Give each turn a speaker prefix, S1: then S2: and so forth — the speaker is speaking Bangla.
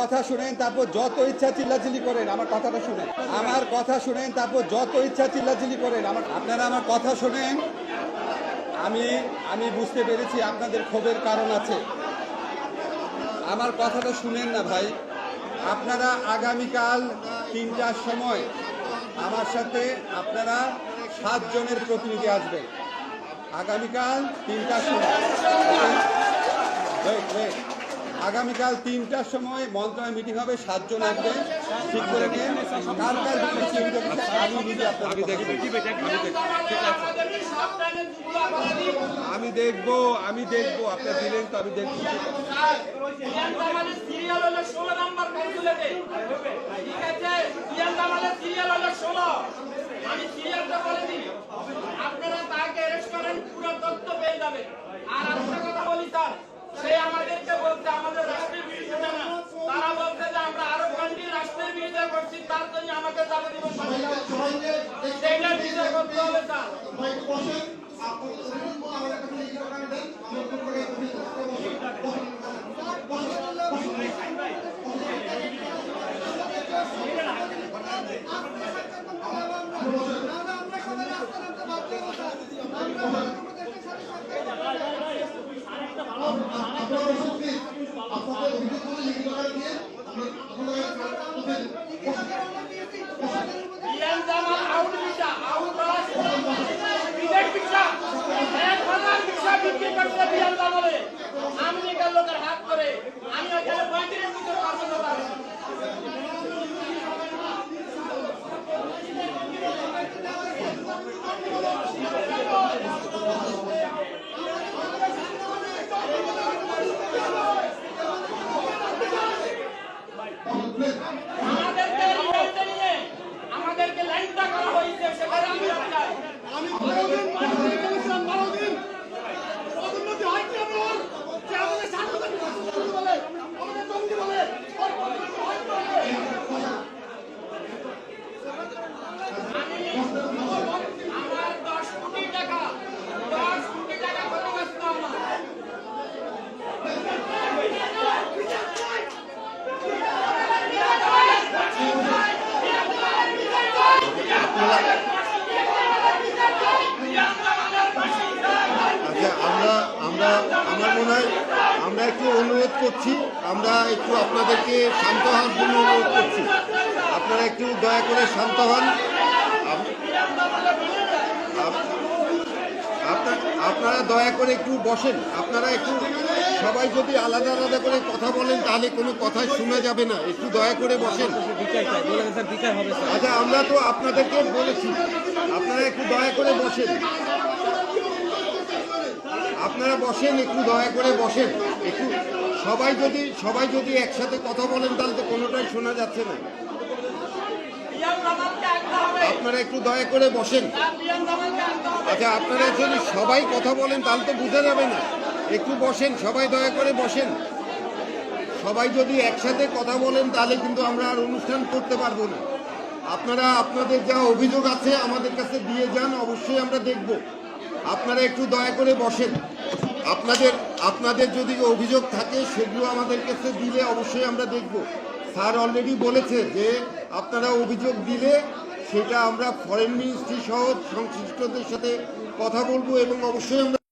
S1: কথা শুনেন, তারপর যত ইচ্ছা চিল্লাচিল্লি করেন, আমার কথাটা শুনেন। আমার কথা শুনেন, তারপর যত ইচ্ছা চিল্লাচিল্লি করেন, আমার আপনারা আমার কথা শুনেন। আমি আমি বুঝতে পেরেছি আপনাদের ক্ষোভের কারণ আছে। আমার কথাটা শুনেন না ভাই। আপনারা আগামীকাল তিনটার সময় আমার সাথে আপনারা সাতজনের প্রতিনিধি আসবেন। আগামীকাল তিনটার সময়. আগামীকাল তিনটার সময় মন্ত্রণালয় মিটিং হবে সাতজন আসবে ঠিক করে নিয়ে কার কার? আমি নিজে আপনাদের আমি দেখব আমি দেখব। আপনার দিলেন তো আমি দেখব
S2: সিরিয়াল হলো ষোলো। নাম্বার কনসুলেটে ঠিক আছে সিরিয়াল সে বলতে আমাদের রাষ্ট্রের বিরুদ্ধে বলছে যে আমরা আরও কন্টি রাষ্ট্রের বিরুদ্ধে করছি, তার জন্য আমাকে আমাদেরকে
S3: আমরা
S4: একটু অনুরোধ করছি, আমরা একটু আপনাদেরকে শান্ত হওয়ার জন্য অনুরোধ করছি। আপনারা একটু দয়া করে শান্ত হন। আপ- আপ- আপনারা দয়া করে একটু বসেন। আপনারা একটু সবাই যদি আলাদা আলাদা করে কথা বলেন, তাহলে কোনো কথাই শোনা যাবে না। একটু দয়া করে বসেন। আচ্ছা আমরা তো আপনাদেরকে বলেছি। আপনারা একটু দয়া করে বসেন। আপনারা বসেন, একটু দয়া করে বসেন। একটু, সবাই যদি সবাই যদি একসাথে কথা বলেন, তাহলে তো কোনোটাই শোনা যাচ্ছে না। আপনারা একটু দয়া করে বসেন। আচ্ছা আপনারা যদি সবাই কথা বলেন, তাহলে তো বোঝা যাবে না। একটু বসেন, সবাই দয়া করে বসেন। সবাই যদি একসাথে কথা বলেন, তাহলে কিন্তু আমরা আর অনুষ্ঠান করতে পারব না। আপনারা, আপনাদের যা অভিযোগ আছে আমাদের কাছে দিয়ে যান, অবশ্যই আমরা দেখব। আপনারা একটু দয়া করে বসেন। আপনাদের আপনাদের যদি অভিযোগ থাকে, সেগুলো আমাদের কাছে দিলে অবশ্যই আমরা দেখব। স্যার অলরেডি বলেছে যে আপনারা অভিযোগ দিলে সেটা আমরা ফরেন মিনিস্ট্রি সহ সংশ্লিষ্টদের সাথে কথা বলব এবং অবশ্যই আমরা